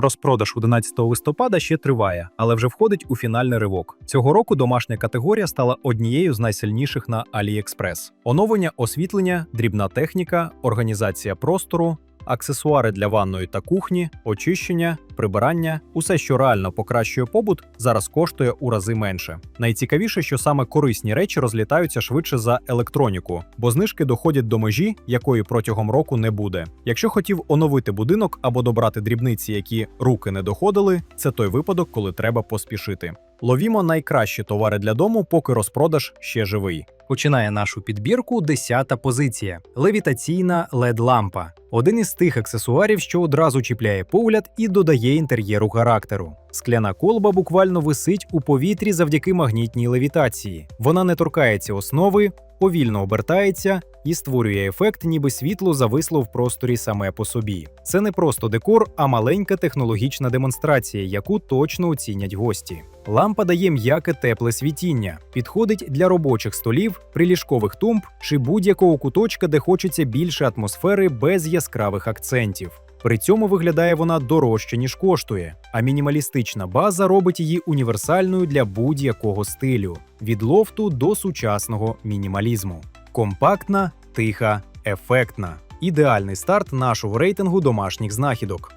Розпродаж 11 листопада ще триває, але вже входить у фінальний ривок. Цього року домашня категорія стала однією з найсильніших на AliExpress. Оновлення освітлення, дрібна техніка, організація простору, аксесуари для ванної та кухні, очищення, прибирання усе, що реально покращує побут, зараз коштує у рази менше. Найцікавіше, що саме корисні речі розлітаються швидше за електроніку, бо знижки доходять до межі, якої протягом року не буде. Якщо хотів оновити будинок або добрати дрібниці, які руки не доходили, це той випадок, коли треба поспішити. Ловімо найкращі товари для дому, поки розпродаж ще живий. Починає нашу підбірку 10-та позиція левітаційна LED-лампа. Один із тих аксесуарів, що одразу чіпляє погляд і додає інтер'єру характеру. Скляна колба буквально висить у повітрі завдяки магнітній левітації. Вона не торкається основи, повільно обертається і створює ефект, ніби світло зависло в просторі саме по собі. Це не просто декор, а маленька технологічна демонстрація, яку точно оцінять гості. Лампа дає м'яке тепле світіння, підходить для робочих столів, приліжкових тумб чи будь-якого куточка, де хочеться більше атмосфери без яскравих акцентів. При цьому виглядає вона дорожче, ніж коштує, а мінімалістична база робить її універсальною для будь-якого стилю від лофту до сучасного мінімалізму. Компактна, тиха, ефектна. Ідеальний старт нашого рейтингу домашніх знахідок.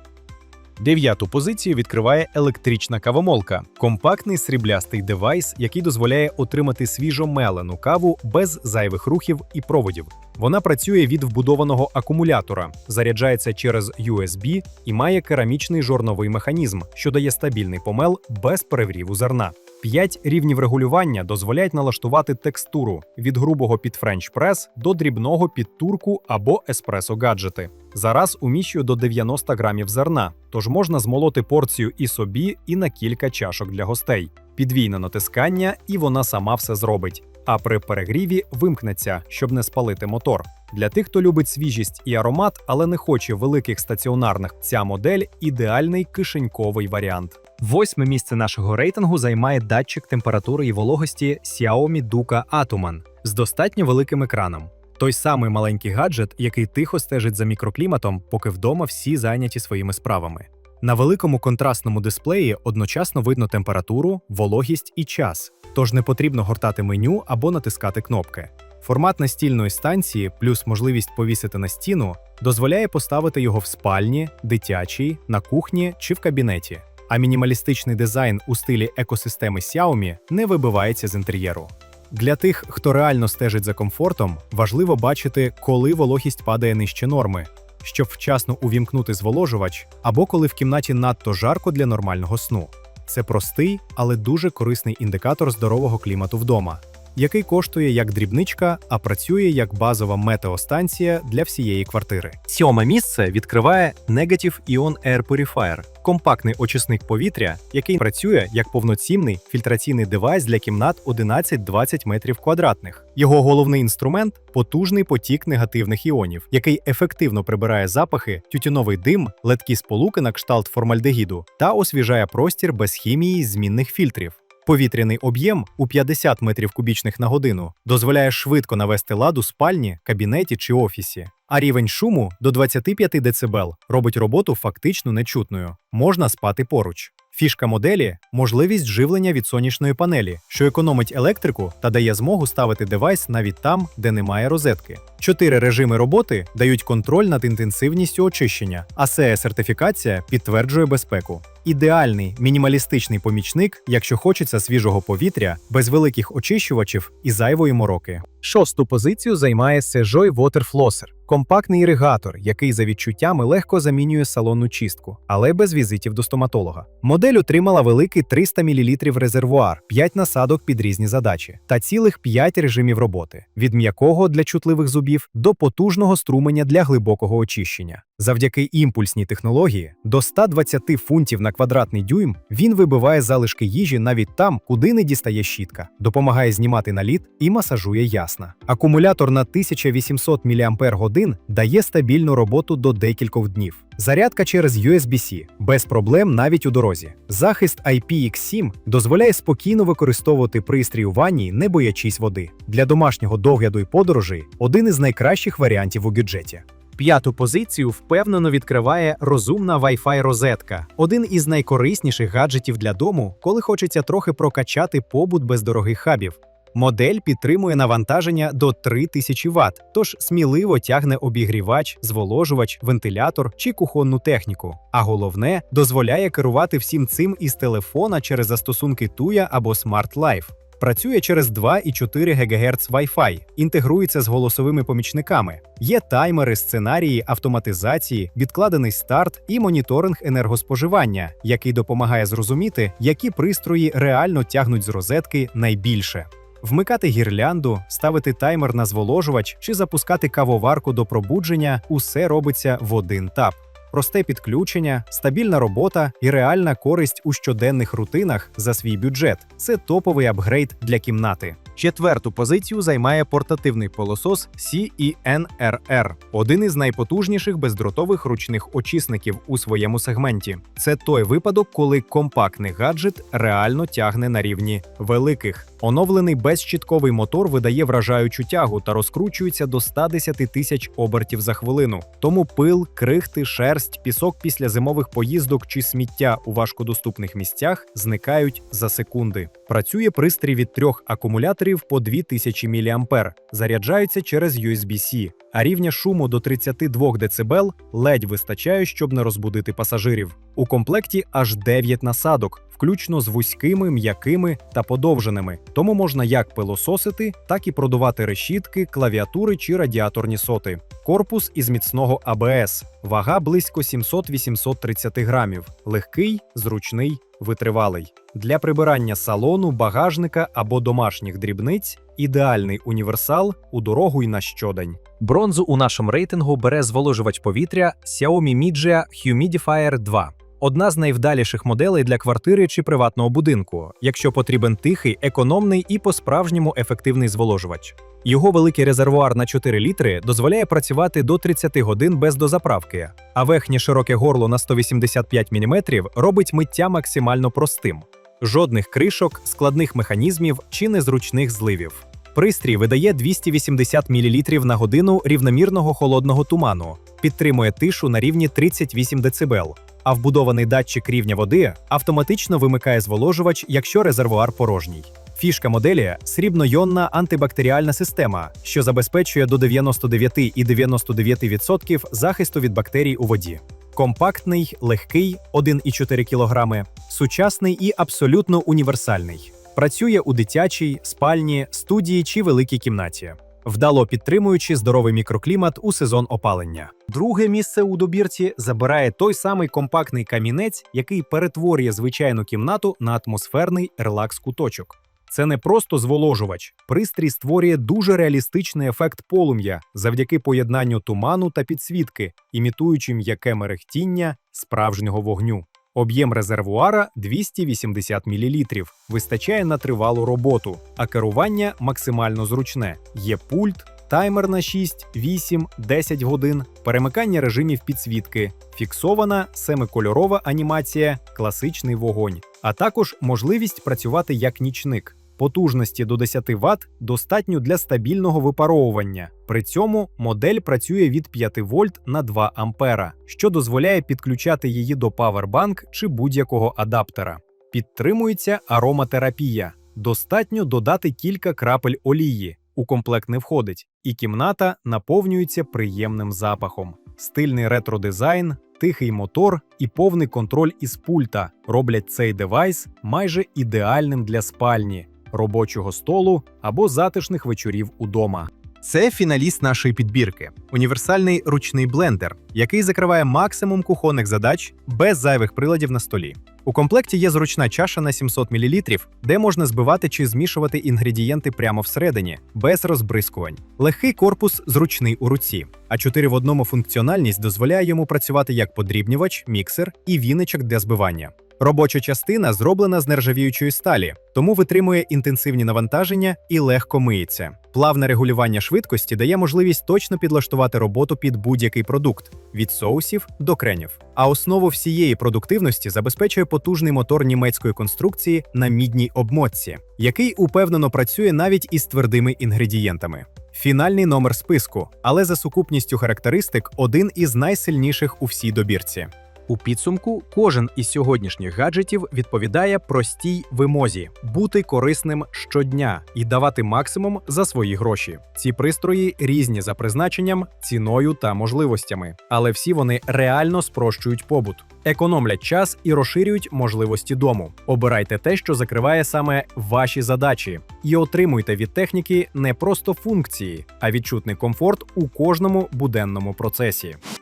Дев'яту позицію відкриває електрична кавомолка компактний сріблястий девайс, який дозволяє отримати свіжо мелену каву без зайвих рухів і проводів. Вона працює від вбудованого акумулятора, заряджається через USB і має керамічний жорновий механізм, що дає стабільний помел без перегріву зерна. П'ять рівнів регулювання дозволяють налаштувати текстуру від грубого під френч прес до дрібного під турку або еспресо гаджети. Зараз уміщує до 90 грамів зерна, тож можна змолоти порцію і собі, і на кілька чашок для гостей. Підвійне натискання, і вона сама все зробить. А при перегріві вимкнеться, щоб не спалити мотор. Для тих, хто любить свіжість і аромат, але не хоче великих стаціонарних, ця модель ідеальний кишеньковий варіант. Восьме місце нашого рейтингу займає датчик температури і вологості Xiaomi Duca Atoman з достатньо великим екраном. Той самий маленький гаджет, який тихо стежить за мікрокліматом, поки вдома всі зайняті своїми справами. На великому контрастному дисплеї одночасно видно температуру, вологість і час, тож не потрібно гортати меню або натискати кнопки. Формат настільної станції плюс можливість повісити на стіну дозволяє поставити його в спальні, дитячій, на кухні чи в кабінеті. А мінімалістичний дизайн у стилі екосистеми Xiaomi не вибивається з інтер'єру. Для тих, хто реально стежить за комфортом, важливо бачити, коли вологість падає нижче норми, щоб вчасно увімкнути зволожувач, або коли в кімнаті надто жарко для нормального сну. Це простий, але дуже корисний індикатор здорового клімату вдома, який коштує як дрібничка, а працює як базова метеостанція для всієї квартири. Сьоме місце відкриває Negative Ion Air Purifier – компактний очисник повітря, який працює як повноцінний фільтраційний девайс для кімнат 11-20 метрів квадратних. Його головний інструмент потужний потік негативних іонів, який ефективно прибирає запахи, тютюновий дим, ледкі сполуки на кшталт формальдегіду та освіжає простір без хімії змінних фільтрів. Повітряний об'єм у 50 метрів кубічних на годину дозволяє швидко навести лад у спальні, кабінеті чи офісі. А рівень шуму до 25 дБ робить роботу фактично нечутною. Можна спати поруч. Фішка моделі можливість живлення від сонячної панелі, що економить електрику та дає змогу ставити девайс навіть там, де немає розетки. Чотири режими роботи дають контроль над інтенсивністю очищення, а ce сертифікація підтверджує безпеку. Ідеальний мінімалістичний помічник, якщо хочеться свіжого повітря, без великих очищувачів і зайвої мороки. Шосту позицію займає Sejoy Water Flosser – компактний іригатор, який за відчуттями легко замінює салонну чистку, але без візитів до стоматолога. Модель отримала великий 300 мл резервуар, 5 насадок під різні задачі та цілих 5 режимів роботи: від м'якого для чутливих зубів до потужного струменя для глибокого очищення. Завдяки імпульсній технології до 120 фунтів на квадратний дюйм він вибиває залишки їжі навіть там, куди не дістає щітка, допомагає знімати наліт і масажує ясна. Акумулятор на 1800 мАч дає стабільну роботу до декількох днів. Зарядка через USB-C без проблем навіть у дорозі. Захист IPX7 дозволяє спокійно використовувати пристрій у ванні, не боячись води. Для домашнього догляду і подорожей один із найкращих варіантів у бюджеті. П'яту позицію впевнено відкриває розумна Wi-Fi розетка, один із найкорисніших гаджетів для дому, коли хочеться трохи прокачати побут без дорогих хабів. Модель підтримує навантаження до 3000 Вт, тож сміливо тягне обігрівач, зволожувач, вентилятор чи кухонну техніку. А головне, дозволяє керувати всім цим із телефона через застосунки Tuya або Smart Life. Працює через 2,4 ГГц Wi-Fi, інтегрується з голосовими помічниками. Є таймери, сценарії, автоматизації, відкладений старт і моніторинг енергоспоживання, який допомагає зрозуміти, які пристрої реально тягнуть з розетки найбільше. Вмикати гірлянду, ставити таймер на зволожувач чи запускати кавоварку до пробудження усе робиться в один тап. Просте підключення, стабільна робота і реальна користь у щоденних рутинах за свій бюджет це топовий апгрейд для кімнати. Четверту позицію займає портативний пилосос CENRR, один із найпотужніших бездротових ручних очисників у своєму сегменті. Це той випадок, коли компактний гаджет реально тягне на рівні великих. Оновлений безщітковий мотор видає вражаючу тягу та розкручується до 110 тисяч обертів за хвилину. Тому пил, крихти, шерсть, пісок після зимових поїздок чи сміття у важкодоступних місцях зникають за секунди. Працює пристрій від трьох акумуляторів по 2000 мА, заряджаються через USB-C, а рівня шуму до 32 дБ ледь вистачає, щоб не розбудити пасажирів. У комплекті аж 9 насадок, включно з вузькими, м'якими та подовженими. Тому можна як пилососити, так і продувати решітки, клавіатури чи радіаторні соти. Корпус із міцного АБС, вага близько 700-830 грамів, легкий, зручний, витривалий. Для прибирання салону, багажника або домашніх дрібниць ідеальний універсал у дорогу й на щодень. Бронзу у нашому рейтингу бере зволожувач повітря Xiaomi Mijia Humidifier 2. Одна з найвдаліших моделей для квартири чи приватного будинку, якщо потрібен тихий, економний і по-справжньому ефективний зволожувач. Його великий резервуар на 4 літри дозволяє працювати до 30 годин без дозаправки, а верхнє широке горло на 185 мм робить миття максимально простим. Жодних кришок, складних механізмів чи незручних зливів. Пристрій видає 280 мл на годину рівномірного холодного туману, підтримує тишу на рівні 38 дБ, а вбудований датчик рівня води автоматично вимикає зволожувач, якщо резервуар порожній. Фішка моделі срібно-йонна антибактеріальна система, що забезпечує до 99,99% захисту від бактерій у воді. Компактний, легкий 1,4 кг, сучасний і абсолютно універсальний. Працює у дитячій, спальні, студії чи великій кімнаті, вдало підтримуючи здоровий мікроклімат у сезон опалення. Друге місце у добірці забирає той самий компактний камінець, який перетворює звичайну кімнату на атмосферний релакс-куточок. Це не просто зволожувач. Пристрій створює дуже реалістичний ефект полум'я завдяки поєднанню туману та підсвітки, імітуючи м'яке мерехтіння справжнього вогню. Об'єм резервуара 280 мл, вистачає на тривалу роботу, а керування максимально зручне. Є пульт, таймер на 6, 8, 10 годин, перемикання режимів підсвітки, фіксована семикольорова анімація, класичний вогонь, а також можливість працювати як нічник. Потужності до 10 Вт достатньо для стабільного випаровування. При цьому модель працює від 5 вольт на 2 ампера, що дозволяє підключати її до павербанк чи будь-якого адаптера. Підтримується ароматерапія. Достатньо додати кілька крапель олії. У комплект не входить, і кімната наповнюється приємним запахом. Стильний ретро-дизайн, тихий мотор і повний контроль із пульта роблять цей девайс майже ідеальним для спальні, робочого столу або затишних вечорів удома. Це фіналіст нашої підбірки універсальний ручний блендер, який закриває максимум кухонних задач без зайвих приладів на столі. У комплекті є зручна чаша на 700 мл, де можна збивати чи змішувати інгредієнти прямо всередині, без розбризкувань. Легкий корпус зручний у руці, а 4 в одному функціональність дозволяє йому працювати як подрібнювач, міксер і віничок для збивання. Робоча частина зроблена з нержавіючої сталі, тому витримує інтенсивні навантаження і легко миється. Плавне регулювання швидкості дає можливість точно підлаштувати роботу під будь-який продукт від соусів до кренів. А основу всієї продуктивності забезпечує потужний мотор німецької конструкції на мідній обмотці, який упевнено працює навіть із твердими інгредієнтами. Фінальний номер списку, але за сукупністю характеристик один із найсильніших у всій добірці. У підсумку кожен із сьогоднішніх гаджетів відповідає простій вимозі бути корисним щодня і давати максимум за свої гроші. Ці пристрої різні за призначенням, ціною та можливостями, але всі вони реально спрощують побут, економлять час і розширюють можливості дому. Обирайте те, що закриває саме ваші задачі, і отримуйте від техніки не просто функції, а відчутний комфорт у кожному буденному процесі.